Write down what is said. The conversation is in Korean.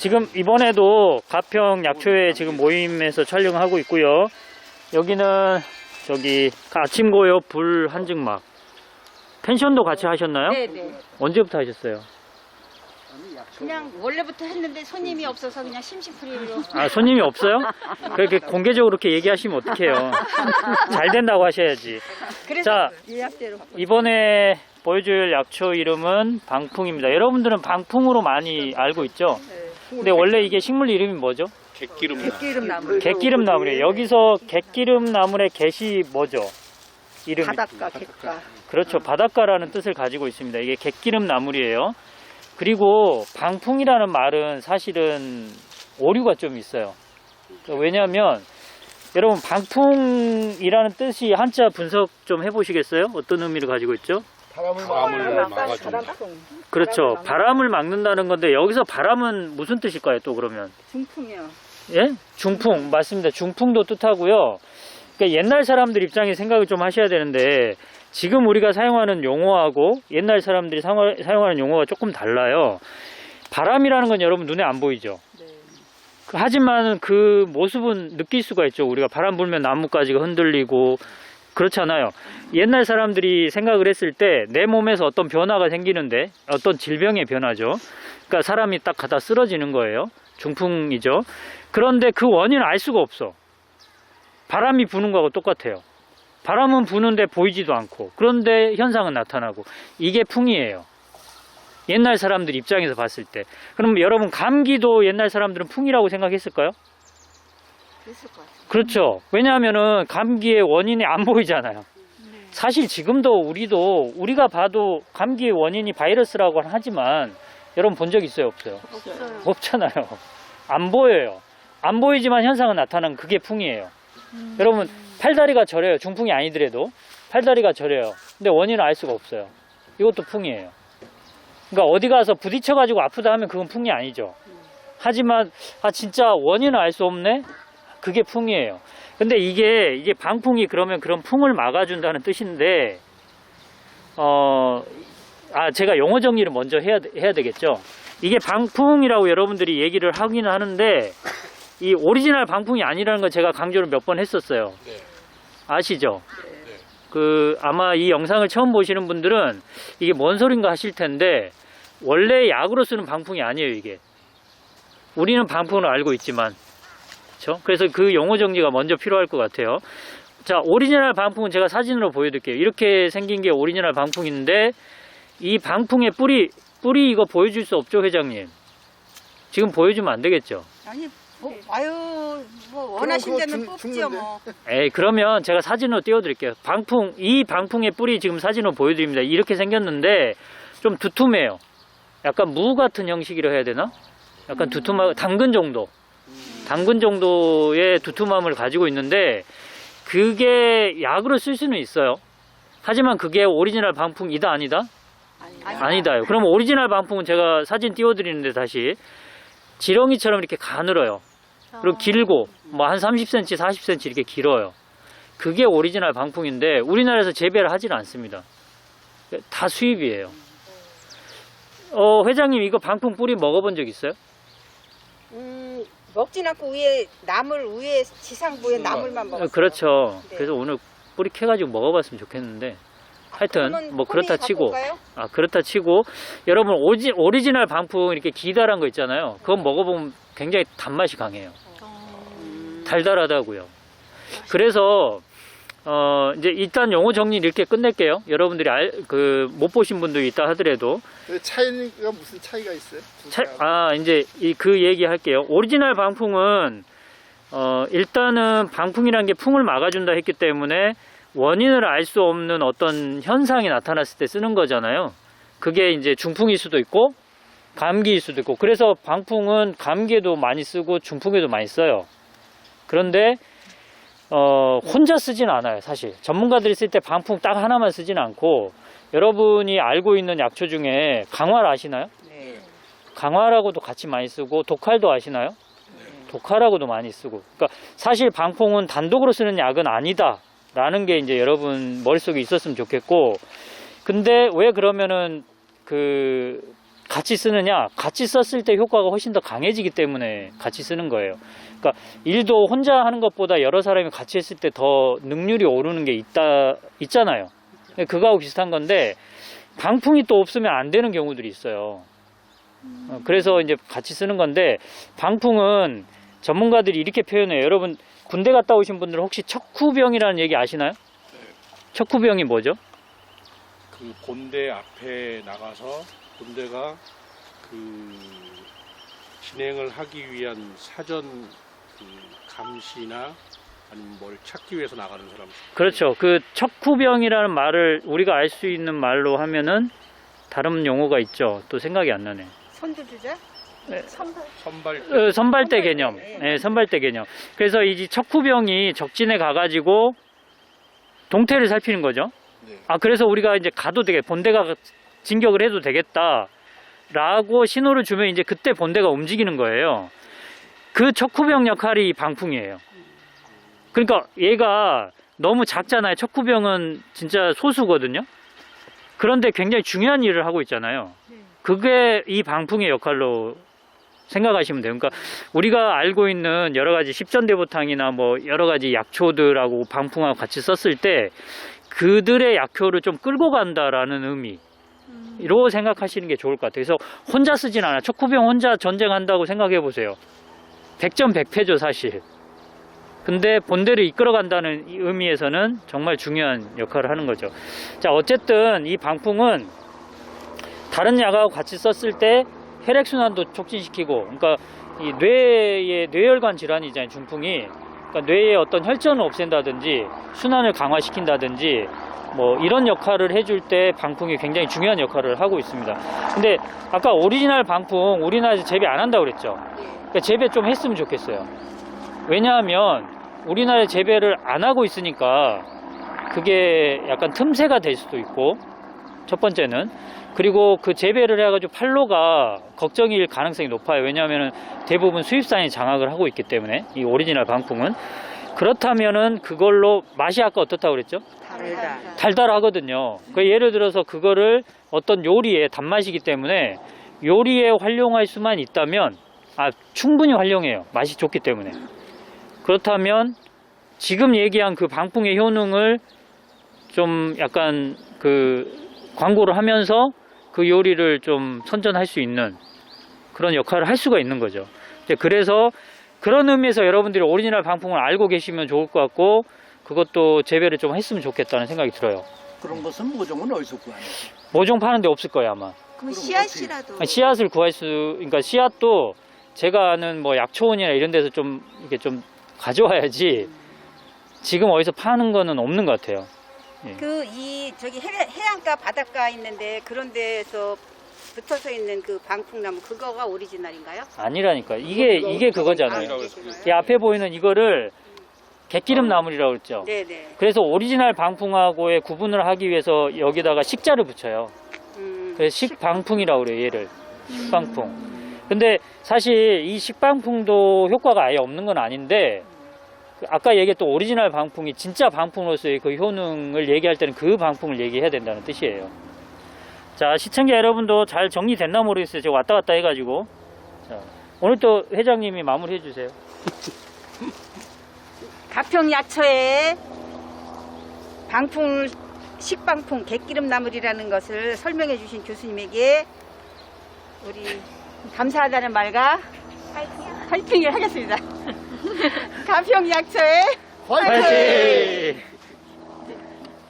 지금 이번에도 가평 약초회 지금 모임에서 촬영하고 있고요. 여기는 저기 아침고요 불 한증막 펜션도 같이 하셨나요? 네네. 언제부터 하셨어요? 그냥 원래부터 했는데 손님이 없어서 그냥 심심풀이로. 아 손님이 없어요? 그렇게 공개적으로 그렇게 얘기하시면 어떡해요? 잘 된다고 하셔야지. 자 예약대로. 이번에 보여줄 약초 이름은 방풍입니다. 여러분들은 방풍으로 많이 알고 있죠? 근데 원래 이게 식물 이름이 뭐죠? 갯기름 기름 나무. 갯기름 나물이에요. 여기서 갯기름 나물의 갯이 뭐죠? 이름이 바닷가, 갯가. 그렇죠. 바닷가라는 뜻을 가지고 있습니다. 이게 갯기름 나물이에요. 그리고 방풍이라는 말은 사실은 오류가 좀 있어요. 그러니까 왜냐하면 여러분 방풍이라는 뜻이 한자 분석 좀 해보시겠어요? 어떤 의미를 가지고 있죠? 바람을 막아준다. 그렇죠. 바람을 막는다는 건데 여기서 바람은 무슨 뜻일까요? 또 그러면 중풍이요. 예? 중풍 맞습니다. 중풍도 뜻하고요. 그러니까 옛날 사람들 입장에 생각을 좀 하셔야 되는데 지금 우리가 사용하는 용어하고 옛날 사람들이 상화- 사용하는 용어가 조금 달라요. 바람이라는 건 여러분 눈에 안 보이죠. 그- 하지만 그 모습은 느낄 수가 있죠. 우리가 바람 불면 나뭇가지가 흔들리고 그렇잖아요. 옛날 사람들이 생각을 했을 때 내 몸에서 어떤 변화가 생기는데 어떤 질병의 변화죠. 그러니까 사람이 딱 가다 쓰러지는 거예요. 중풍이죠. 그런데 그 원인을 알 수가 없어. 바람이 부는 거하고 똑같아요. 바람은 부는데 보이지도 않고 그런데 현상은 나타나고 이게 풍이에요. 옛날 사람들 입장에서 봤을 때. 그럼 여러분 감기도 옛날 사람들은 풍이라고 생각했을까요? 그랬을 것 같아요. 그렇죠. 왜냐하면은 감기의 원인이 안 보이잖아요. 사실 지금도 우리도 우리가 봐도 감기의 원인이 바이러스라고 하지만 여러분 본 적 있어요, 없어요? 없어요. 없잖아요. 안 보여요. 안 보이지만 현상은 나타나는 그게 풍이에요. 여러분 팔다리가 저려요. 중풍이 아니더라도 팔다리가 저려요. 근데 원인을 알 수가 없어요. 이것도 풍이에요. 그러니까 어디 가서 부딪혀 가지고 아프다 하면 그건 풍이 아니죠. 하지만 아 진짜 원인을 알 수 없네. 그게 풍이에요. 근데 이게 이게 방풍이 그러면 그런 풍을 막아준다는 뜻인데 어. 아, 제가 용어 정리를 먼저 해야, 해야 되겠죠. 이게 방풍이라고 여러분들이 얘기를 하긴 하는데, 이 오리지널 방풍이 아니라는 걸 제가 강조를 몇 번 했었어요. 네. 아시죠? 네. 그, 아마 이 영상을 처음 보시는 분들은 이게 뭔 소린가 하실 텐데, 원래 약으로 쓰는 방풍이 아니에요, 이게. 우리는 방풍을 알고 있지만, 그쵸? 그래서 그 용어 정리가 먼저 필요할 것 같아요. 자, 오리지널 방풍은 제가 사진으로 보여드릴게요. 이렇게 생긴 게 오리지널 방풍인데, 이 방풍의 뿌리, 뿌리 이거 보여줄 수 없죠, 회장님? 지금 보여주면 안 되겠죠? 아니, 뭐, 아유, 뭐, 원하신 그거 데는 죽- 뽑지요? 뭐. 에이, 그러면 제가 사진으로 띄워드릴게요. 방풍, 이 방풍의 뿌리 지금 사진으로 보여드립니다. 이렇게 생겼는데, 좀 두툼해요. 약간 무 같은 형식이라 해야 되나? 약간 두툼하고, 당근 정도. 당근 정도의 두툼함을 가지고 있는데, 그게 약으로 쓸 수는 있어요. 하지만 그게 오리지널 방풍이다, 아니다? 아니다요. 그럼 오리지널 방풍은 제가 사진 띄워드리는데 다시 지렁이처럼 이렇게 가늘어요. 그리고 길고 뭐 한 30cm, 40cm 이렇게 길어요. 그게 오리지널 방풍인데 우리나라에서 재배를 하지는 않습니다. 다 수입이에요. 어 회장님 이거 방풍 뿌리 먹어본 적 있어요? 음, 먹진 않고 위에 나물 위에 지상부에 나물만 어, 먹었어요. 그렇죠. 네. 그래서 오늘 뿌리 캐가지고 먹어봤으면 좋겠는데 하여튼 뭐 그렇다 치고? 아 그렇다 치고 여러분 오지, 오리지널 방풍 이렇게 기다란 거 있잖아요. 그건 먹어보면 굉장히 단맛이 강해요. 달달하다고요. 그래서 어 이제 일단 용어 정리 이렇게 끝낼게요. 여러분들이 알 그 못 보신 분도 있다 하더라도 그 차이가 무슨 차이가 있어요? 두 차-. 아 이제 이 그 얘기 할게요. 오리지널 방풍은 어 일단은 방풍이라는 게 풍을 막아준다 했기 때문에 원인을 알 수 없는 어떤 현상이 나타났을 때 쓰는 거잖아요. 그게 이제 중풍일 수도 있고 감기일 수도 있고 그래서 방풍은 감기에도 많이 쓰고 중풍에도 많이 써요. 그런데 어, 혼자 쓰진 않아요, 사실. 전문가들이 쓸 때 방풍 딱 하나만 쓰진 않고 여러분이 알고 있는 약초 중에 강화를 아시나요? 강화라고도 같이 많이 쓰고 독활도 아시나요? 독활하고도 많이 쓰고. 그러니까 사실 방풍은 단독으로 쓰는 약은 아니다 라는 게 이제 여러분 머릿속에 있었으면 좋겠고. 근데 왜 그러면은 그 같이 쓰느냐? 같이 썼을 때 효과가 훨씬 더 강해지기 때문에 같이 쓰는 거예요. 그러니까 일도 혼자 하는 것보다 여러 사람이 같이 했을 때 더 능률이 오르는 게 있다 있잖아요. 그거하고 비슷한 건데 방풍이 또 없으면 안 되는 경우들이 있어요. 어, 그래서 이제 같이 쓰는 건데 방풍은 전문가들이 이렇게 표현해요. 여러분 군대 갔다 오신 분들은 혹시 척후병이라는 얘기 아시나요? 척후병이 뭐죠? 그 본대 앞에 나가서 본대가 그 진행을 하기 위한 사전 그 감시나 아니면 뭘 찾기 위해서 나가는 사람. 그렇죠. 그 척후병이라는 말을 우리가 알 수 있는 말로 하면은 다른 용어가 있죠. 또 생각이 안 나네. 선두주자? 네. 선발. 선발 어, 선발대 선발대. 개념. 예, 선발대 개념. 그래서 이 척후병이 적진에 가가지고 동태를 살피는 거죠. 네. 아, 그래서 우리가 이제 가도 되게, 본대가 진격을 해도 되겠다. 라고 신호를 주면 이제 그때 본대가 움직이는 거예요. 그 척후병 역할이 이 방풍이에요. 그러니까 얘가 너무 작잖아요. 척후병은 진짜 소수거든요. 그런데 굉장히 중요한 일을 하고 있잖아요. 그게 이 방풍의 역할로 생각하시면 돼요. 그러니까 우리가 알고 있는 여러 가지 십전대보탕이나 뭐 여러 가지 약초들하고 방풍하고 같이 썼을 때 그들의 약효를 좀 끌고 간다라는 의미로 생각하시는 게 좋을 것 같아요. 그래서 혼자 쓰진 않아. 척후병 혼자 전쟁한다고 생각해 보세요. 100점 100패죠, 사실. 근데 본대를 이끌어 간다는 이 의미에서는 정말 중요한 역할을 하는 거죠. 자, 어쨌든 이 방풍은 다른 약하고 같이 썼을 때 혈액순환도 촉진시키고, 그러니까 이 뇌의 뇌혈관 질환이잖아요, 중풍이. 그러니까 뇌의 어떤 혈전을 없앤다든지, 순환을 강화시킨다든지, 뭐 이런 역할을 해줄 때 방풍이 굉장히 중요한 역할을 하고 있습니다. 근데 아까 오리지널 방풍 우리나라에서 재배 안 한다고 그랬죠. 그러니까 재배 좀 했으면 좋겠어요. 왜냐하면 우리나라에 재배를 안 하고 있으니까 그게 약간 틈새가 될 수도 있고 첫 번째는 그리고 그 재배를 해가지고 판로가 걱정일 가능성이 높아요. 왜냐하면 대부분 수입산이 장악을 하고 있기 때문에 이 오리지널 방풍은 그렇다면은 그걸로 맛이 아까 어떻다고 그랬죠? 달달하거든요. 그 예를 들어서 그거를 어떤 요리에 단맛이기 때문에 요리에 활용할 수만 있다면 아 충분히 활용해요. 맛이 좋기 때문에. 그렇다면 지금 얘기한 그 방풍의 효능을 좀 약간 그 광고를 하면서 그 요리를 좀 선전할 수 있는 그런 역할을 할 수가 있는 거죠. 그래서 그런 의미에서 여러분들이 오리지널 방풍을 알고 계시면 좋을 것 같고 그것도 재배를 좀 했으면 좋겠다는 생각이 들어요. 그런 것은 모종은 어디서 구하냐? 모종 파는 데 없을 거예요 아마. 그럼 씨앗이라도 아니, 씨앗을 구할 수, 그러니까 씨앗도 제가 아는 뭐 약초원이나 이런 데서 좀 이렇게 좀 가져와야지 지금 어디서 파는 거는 없는 것 같아요. 그이 저기 해, 해안가 바닷가 있는데 그런 데서 붙어서 있는 그 방풍나무 그거가 오리지널인가요? 아니라니까 이게 이게 그거잖아요. 이 앞에 보이는 이거를 갯기름 나물이라고 그랬죠. 네네. 그래서 오리지널 방풍하고의 구분을 하기 위해서 여기다가 식자를 붙여요. 음, 그래서 식방풍이라고 그래요, 얘를. 식방풍. 근데 사실 이 식방풍도 효과가 아예 없는 건 아닌데, 그 아까 얘기했던 오리지널 방풍이 진짜 방풍으로서의 그 효능을 얘기할 때는 그 방풍을 얘기해야 된다는 뜻이에요. 자, 시청자 여러분도 잘 정리됐나 모르겠어요. 제가 왔다 갔다 해가지고. 자, 오늘 또 회장님이 마무리 해 주세요. 가평 약초에 방풍 식방풍 갯기름 나물이라는 것을 설명해 주신 교수님에게 우리 감사하다는 말과 파이팅을 하겠습니다. 가평 약초에 화이팅! 화이팅!